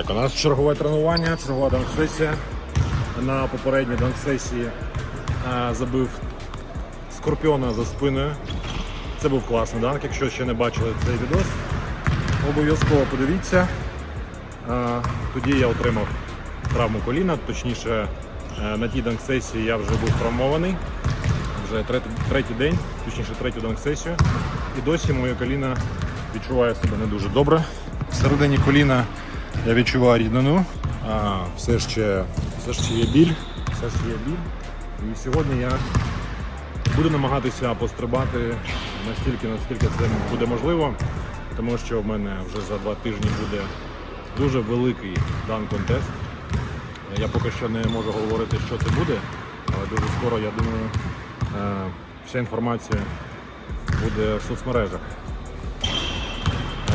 Так, у нас чергове тренування, чергова данк-сесія. На попередній данк-сесії забив скорпіона за спиною. Це був класний данк. Якщо ще не бачили цей відос, обов'язково подивіться. Тоді я отримав травму коліна, точніше е, на тій данк-сесії я вже був травмований. Вже третій, третій день, точніше третю данк-сесію. І досі моє коліно відчуває себе не дуже добре. Всередині коліна я відчуваю ріднину, а все ще, все ще є біль. Все ще є біль. І сьогодні я буду намагатися пострибати настільки, наскільки це буде можливо, тому що в мене вже за два тижні буде дуже великий дан-контест. Я поки що не можу говорити, що це буде, але дуже скоро, я думаю, е, вся інформація буде в соцмережах.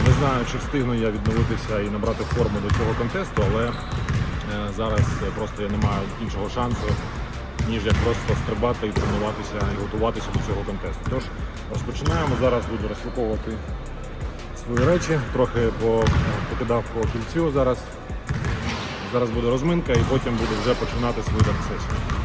Не знаю, чи встигну я відновитися і набрати форму до цього контесту, але е, зараз е, просто я не маю іншого шансу, ніж як просто стрибати і тренуватися і готуватися до цього контесту. Тож розпочинаємо. Зараз буду розпаковувати свої речі, трохи покидав по кільцю зараз. Зараз буде розминка і потім буду вже починати свою данк-сесію.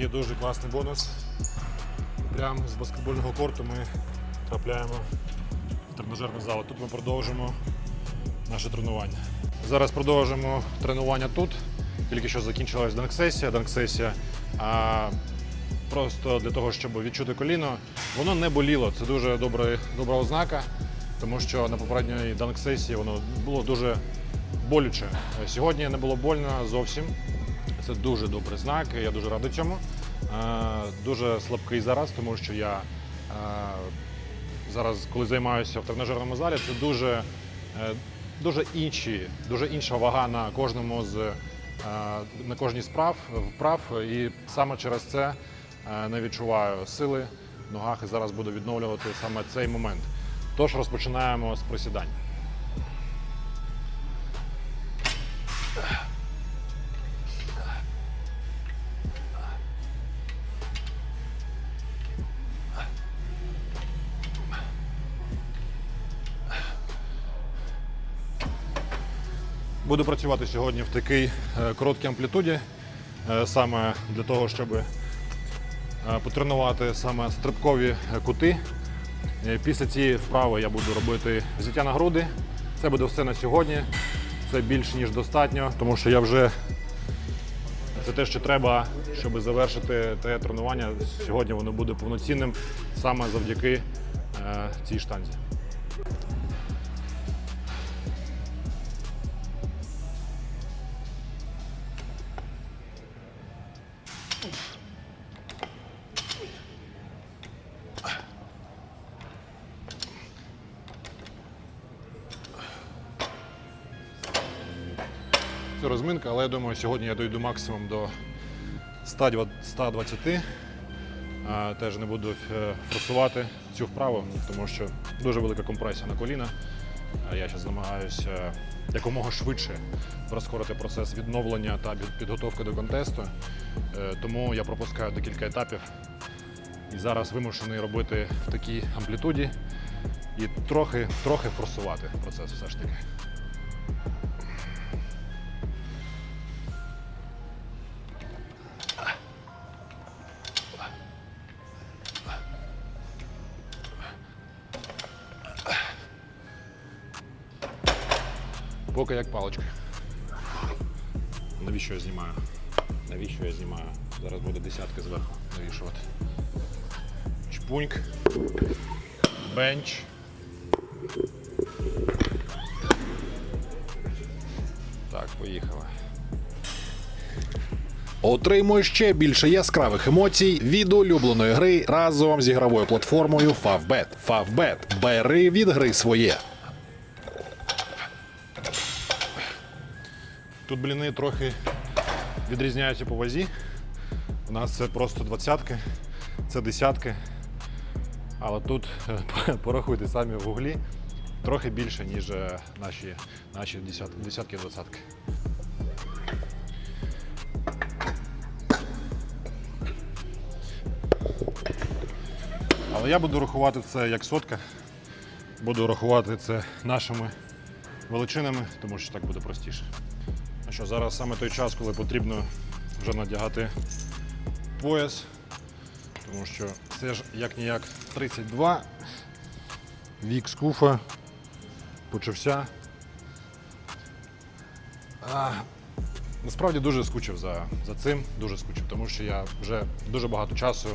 Є дуже класний бонус. Прямо з баскетбольного корту ми трапляємо в тренажерний зал. Тут ми продовжимо наше тренування. Зараз продовжимо тренування тут. Тільки що закінчилась данк-сесія. Данк-сесія а, просто для того, щоб відчути коліно. Воно не боліло. Це дуже добра, добра ознака, тому що на попередньої данк-сесії воно було дуже болюче. Сьогодні не було больно зовсім. Це дуже добрий знак, я дуже радий цьому. Е, Дуже слабкий зараз, тому що я е, зараз, коли займаюся в тренажерному залі, це дуже, е, дуже інші, дуже інша вага на кожному з на кожній справ вправ. І саме через це не відчуваю сили в ногах і зараз буду відновлювати саме цей момент. Тож розпочинаємо з присідань. Буду працювати сьогодні в такій е, короткій амплітуді, е, саме для того, щоб е, потренувати саме стрибкові кути. Після цієї вправи я буду робити взяття на груди. Це буде все на сьогодні. Це більш ніж достатньо, тому що я вже це те, що треба, щоб завершити те тренування. Сьогодні воно буде повноцінним саме завдяки цій штанзі. Розминка, але я думаю, сьогодні я дойду максимум до 120. Теж не буду е, форсувати цю вправу, тому що дуже велика компресія на коліна. Я зараз намагаюся якомога швидше прискорити процес відновлення та підготовки до контесту. Е, Тому я пропускаю декілька етапів. І зараз вимушений робити в такій амплітуді і трохи, трохи форсувати процес все ж таки. Глибока як паличка. Навіщо я знімаю? Навіщо я знімаю? Зараз буде десятка зверху навішувати. Чпуньк. Бенч. Так, поїхали. Отримуй ще більше яскравих емоцій від улюбленої гри разом з ігровою платформою Favbet. Favbet. Бери від гри своє. Тут бліни трохи відрізняються по вазі. У нас це просто двадцятки, це десятки. Але тут е, порахуйте самі в углі трохи більше, ніж е, наші, наші десятки і двадцятки. Але я буду рахувати це як сотка. Буду рахувати це нашими величинами, тому що так буде простіше. Що, зараз саме той час, коли потрібно вже надягати пояс, тому що це ж як ніяк 32. Вік скуфа почався. А, насправді дуже скучив за, за цим, дуже скучив, тому що я вже дуже багато часу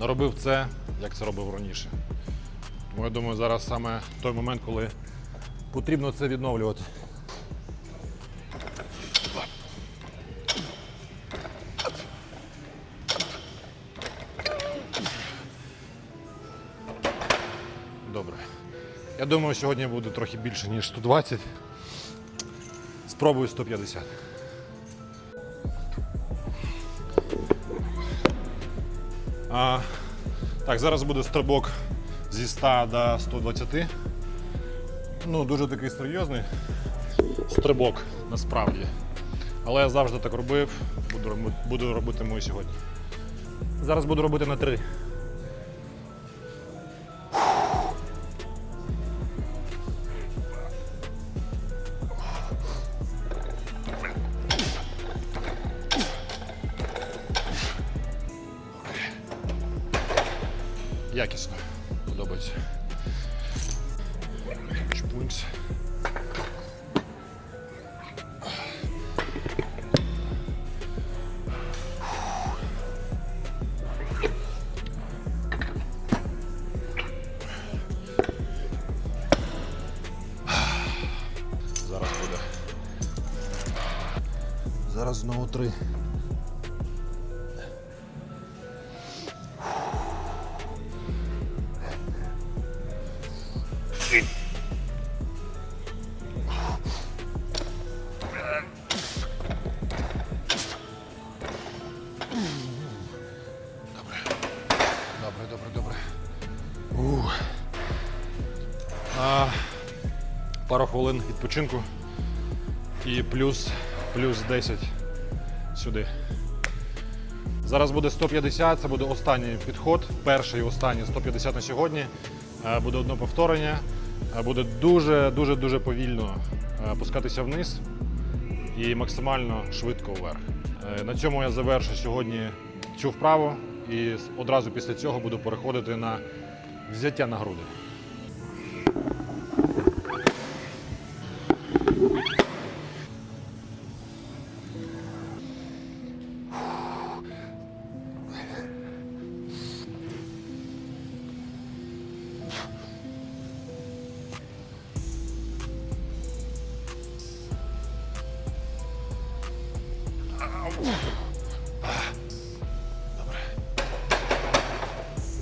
наробив це, як це робив раніше. Тому я думаю, зараз саме той момент, коли потрібно це відновлювати. Думаю, сьогодні буде трохи більше, ніж 120. Спробую 150. А, так, зараз буде стрибок зі 100 до 120. Ну, дуже такий серйозний стрибок насправді. Але я завжди так робив, буду, буду робити і сьогодні. Зараз буду робити на 3. Якісно. Подобається. Чпунькс. Зараз буде. Зараз знову три. Добре, добре, добре. Ух. А, пару хвилин відпочинку і плюс, плюс 10 сюди. Зараз буде 150, це буде останній підход. Перший і останній 150 на сьогодні. Е, Буде одне повторення. Е, Буде дуже, дуже, повільно е, опускатися вниз і максимально швидко вверх. На цьому я завершу сьогодні цю вправу і одразу після цього буду переходити на взяття на груди.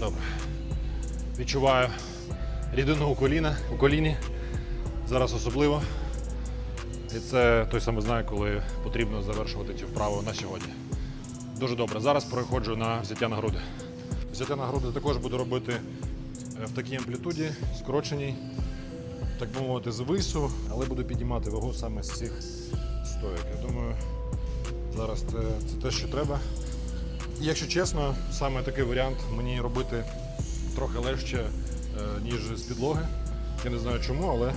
Добре. Відчуваю рідину у коліна, у коліні. Зараз особливо. І це той самий знак, коли потрібно завершувати цю вправу на сьогодні. Дуже добре. Зараз переходжу на взяття на груди. Взяття на груди також буду робити е, в такій амплітуді, скороченій, так би мовити, з вису, але буду підіймати вагу саме з цих стоїк. Я думаю, зараз це, це те, що треба. Якщо чесно, саме такий варіант мені робити трохи легше, е, ніж з підлоги. Я не знаю чому, але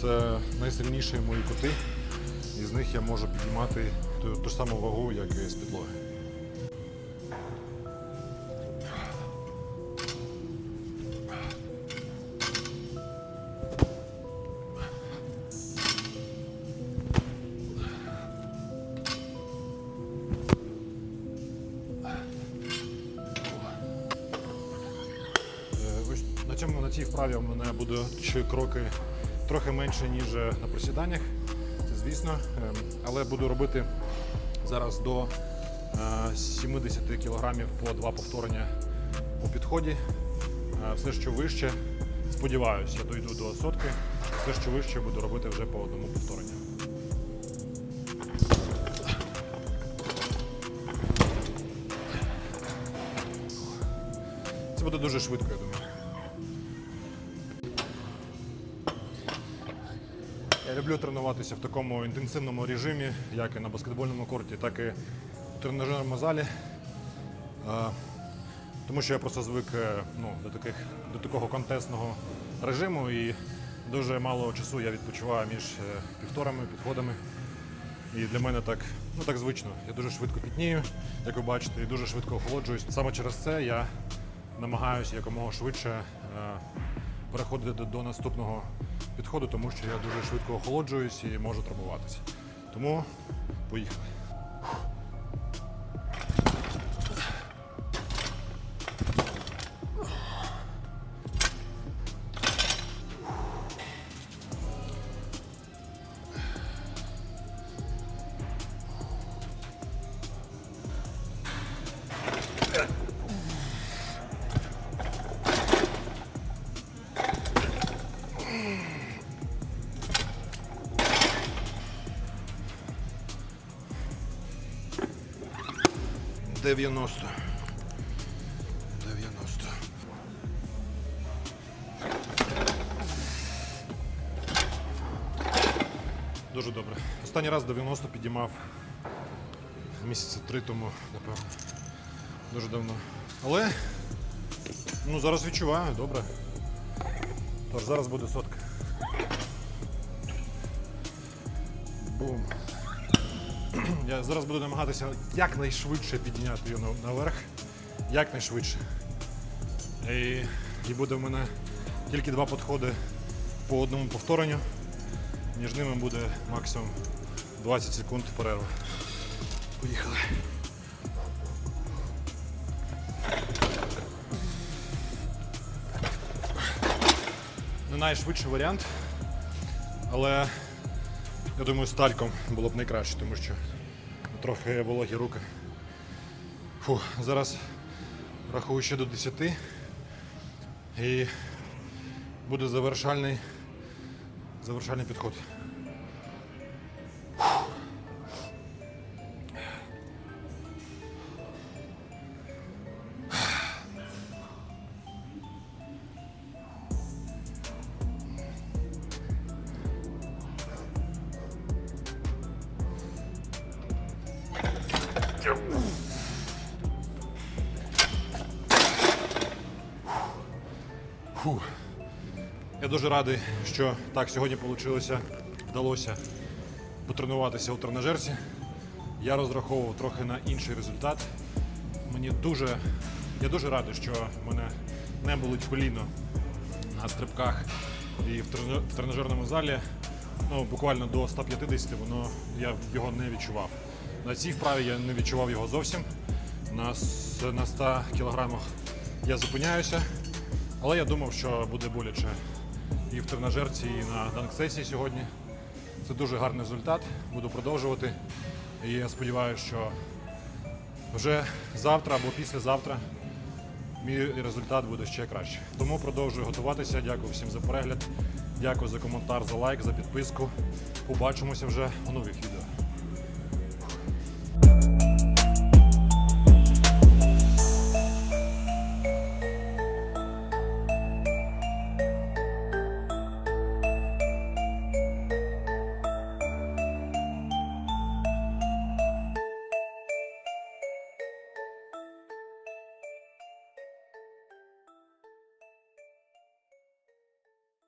це найсильніші мої кути. І з них я можу підіймати ту, ту ж саму вагу, як і з підлоги. Цій вправі в мене будуть кроки трохи менше, ніж на присіданнях. Це звісно. Ем, Але буду робити зараз до е, 70 кг по два повторення у підході. Е, Все, що вище, сподіваюся, я дойду до сотки. Все, що вище, буду робити вже по одному повторенню. Це буде дуже швидко, я думаю. Люблю тренуватися в такому інтенсивному режимі, як і на баскетбольному корті, так і в тренажерному залі. Тому що я просто звик е, ну, до, таких, до такого контестного режиму і дуже мало часу я відпочиваю між е, півторами, підходами. І для мене так, ну, так звично. Я дуже швидко пітнію, як ви бачите, і дуже швидко охолоджуюсь. Саме через це я намагаюся якомога швидше е, переходити до наступного підходу, тому що я дуже швидко охолоджуюсь і можу травмуватися. Тому поїхали. Дев'яносто. Дев'яносто. Дуже добре. Останній раз 90 підіймав місяці три тому, напевно. Дуже давно. Але ну, зараз відчуваю, добре. Тож зараз буде сотка. Бум. Я зараз буду намагатися якнайшвидше підняти його наверх. Якнайшвидше. І, і буде в мене тільки два підходи по одному повторенню. Між ними буде максимум 20 секунд перерви. Поїхали. Не найшвидший варіант, але я думаю, з тальком було б найкраще, тому що трохи вологі руки. Фу, зараз рахую ще до 10 і буде завершальний, завершальний підход. Я дуже радий, що так сьогодні вийшло, вдалося потренуватися у тренажерці. Я розраховував трохи на інший результат. Мені дуже, я дуже радий, що в мене не болить коліно на стрибках і в, тренажерному залі. Ну, буквально до 150 воно я його не відчував. На цій вправі я не відчував його зовсім. На, на 100 кілограмах я зупиняюся. Але я думав, що буде боляче і в тренажерці, і на данк-сесії сьогодні. Це дуже гарний результат. Буду продовжувати. І я сподіваюся, що вже завтра або післязавтра мій результат буде ще краще. Тому продовжую готуватися. Дякую всім за перегляд. Дякую за коментар, за лайк, за підписку. Побачимося вже у нових відео.